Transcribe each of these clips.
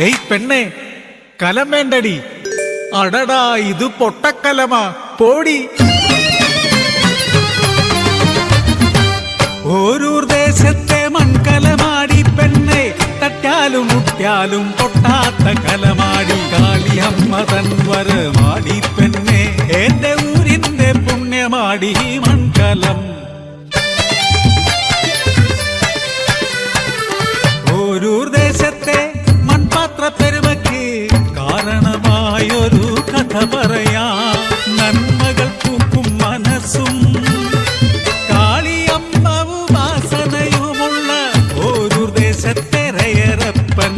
ഏയ് പെണ്ണെ കലം വേണ്ടടി അടടാ ഇത് പൊട്ടക്കലമാ. പോടി. ഓരൂർ ദേശത്തെ മൺകലമാടി പെണ്ണെ തട്ടാലും മുട്ടാലും പൊട്ടാത്ത കലമാടി. കാളിയമ്മ തൻ വരമാടി പെണ്ണെ എന്റെ ഊരിന്റെ പുണ്യമാടി മൺകലം. ഓരൂർ ദേശത്തെ മൺപാത്ര പെരുമയ്ക്ക് കാരണമായൊരു കഥ പറയാ നന്മകൾ പൂക്കും മനസ്സും കാളിയമ്മ വാസനയുമുള്ള ഓരൂർ ദേശത്തെ റയറപ്പൻ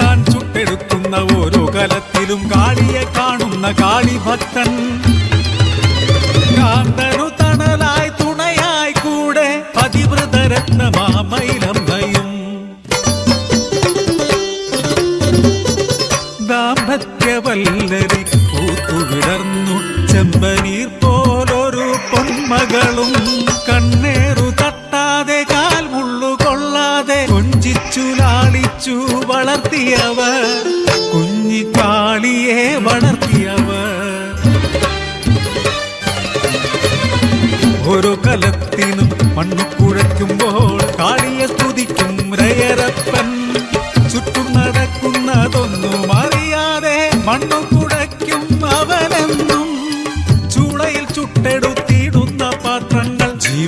താൻ ചുട്ടെടുക്കുന്ന ഓരോ കലത്തിലും കാളിയെ കാണുന്ന കാളി പൂത്തുവിടർന്നു ചെമ്പനീർ പോലൊരു പൊന്മകളും കണ്ണേറു തട്ടാതെ കാൽ മുള്ളു കൊള്ളാതെ കൊഞ്ചിച്ചു ലാളിച്ചു വളർത്തിയവർ കുഞ്ഞിക്കാളിയെ വളർത്തിയവർ. ഓരോ കലത്തിനും മണ്ണു കുഴയ്ക്കുമ്പോൾ കാളിയെ സ്തുതിക്കും രയരപ്പൻ. ചുറ്റും നടക്കുന്നതൊന്നും അറിയാതെ മണ്ണു കുഴയ്ക്കും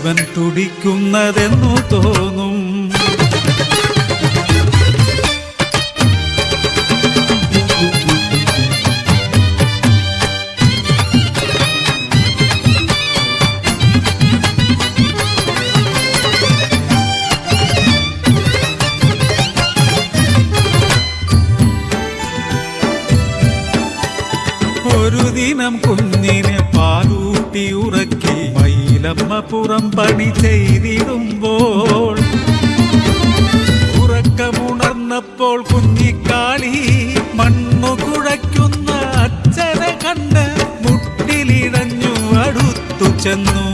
ജീവൻ തുടിക്കുന്നതെന്നു തോന്നും. ഒരു ദിനം കുഞ്ഞിനെ പാലൂട്ടി ഉറക്കി മയിലമ്മ പുറം പണി ചെയ്തിടുമ്പോൾ ഉറക്കമുണർന്നപ്പോൾ കുഞ്ഞിക്കാളി മണ്ണു കുഴയ്ക്കുന്ന അച്ഛനെ കണ്ട് മുട്ടിലിടഞ്ഞു അടുത്തു ചെന്നു.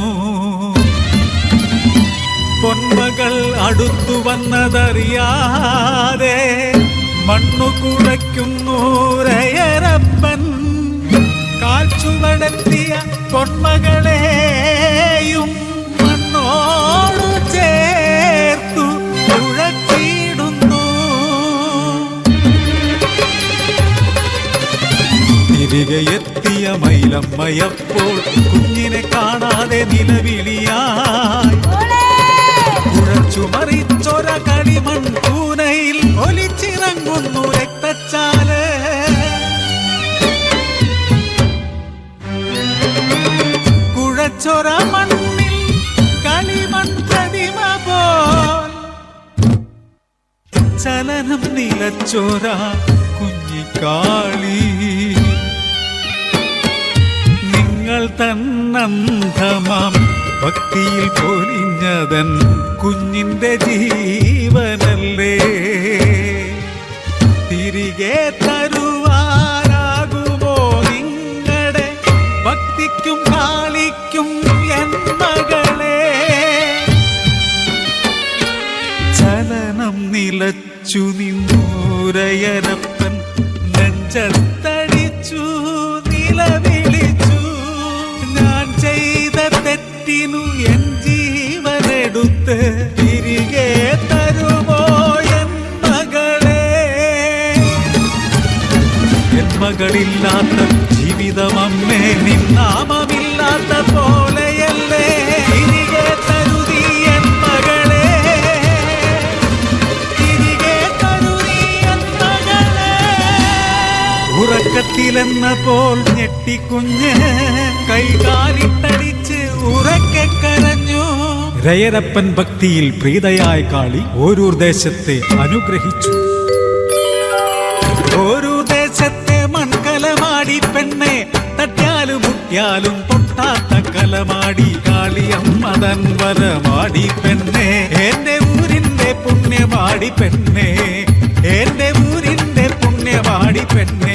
പൊന്മകൾ അടുത്തു വന്നതറിയാതെ മണ്ണു കുഴയ്ക്കുന്നു രയരപ്പൻ. കാൽച്ചുവടെത്തിയ പൊന്മകളെയും എത്തിയ മൈലമ്മയപ്പോൾ കുഞ്ഞിനെ കാണാതെ നിലവിളിയായി. കുഴച്ചു മറിച്ചൊര കളിമൺ കൂനയിൽ ഒലിച്ചിറങ്ങുന്നു രക്തച്ചാൽ. കുഴച്ചൊര മണ്ണിൽ കളിമൺ പ്രതിമ പോൽ. ചലനം നിലച്ചൊര കുഞ്ഞിക്കാളി തന്നന്ധമാം ഭക്തിയിൽ പൊലിഞ്ഞതൻ കുഞ്ഞിന്റെ ജീവനല്ലേ. തിരികെ തരുവാനാകുമോ നിങ്ങളുടെ ഭക്തിക്കും കാളിക്കും എൻ മകളെ. ചലനം നിലച്ചു നിന്നൂരയരപ്പൻ നെഞ്ചത്തടിച്ചു നിലവിളിച്ചു മകളില്ലാത്ത ജീവിതമമ്മേ നിന്നാമമില്ലാത്ത പോലെയല്ലേ? തിരികെ തരുതി എൻ മകളെ. തിരികെ തരുതി എൻ മകളെ. ഉറക്കത്തിലെന്ന പോൽ ഞെട്ടിക്കുഞ്ഞ് കൈകാലിട്ടടിച്ച് ഉറക്കെ കരഞ്ഞു. രയരപ്പൻ ഭക്തിയിൽ പ്രീതയായ കാളി ഓരൂർ ദേശത്തെ അനുഗ്രഹിച്ചു. ഓരോ ദേശത്തെ മൺകലമാടി പെണ്ണെ തട്ടിയാലും മുട്ടിയാലും പൊട്ടാത്ത കലമാടി കാളി അമ്മതൻ വരമാടി പെണ്ണെ. എന്റെ ഊരിന്റെ പുണ്യമാടി പെണ്ണെ. എന്റെ ഊരിന്റെ പുണ്യമാടി പെണ്ണെ.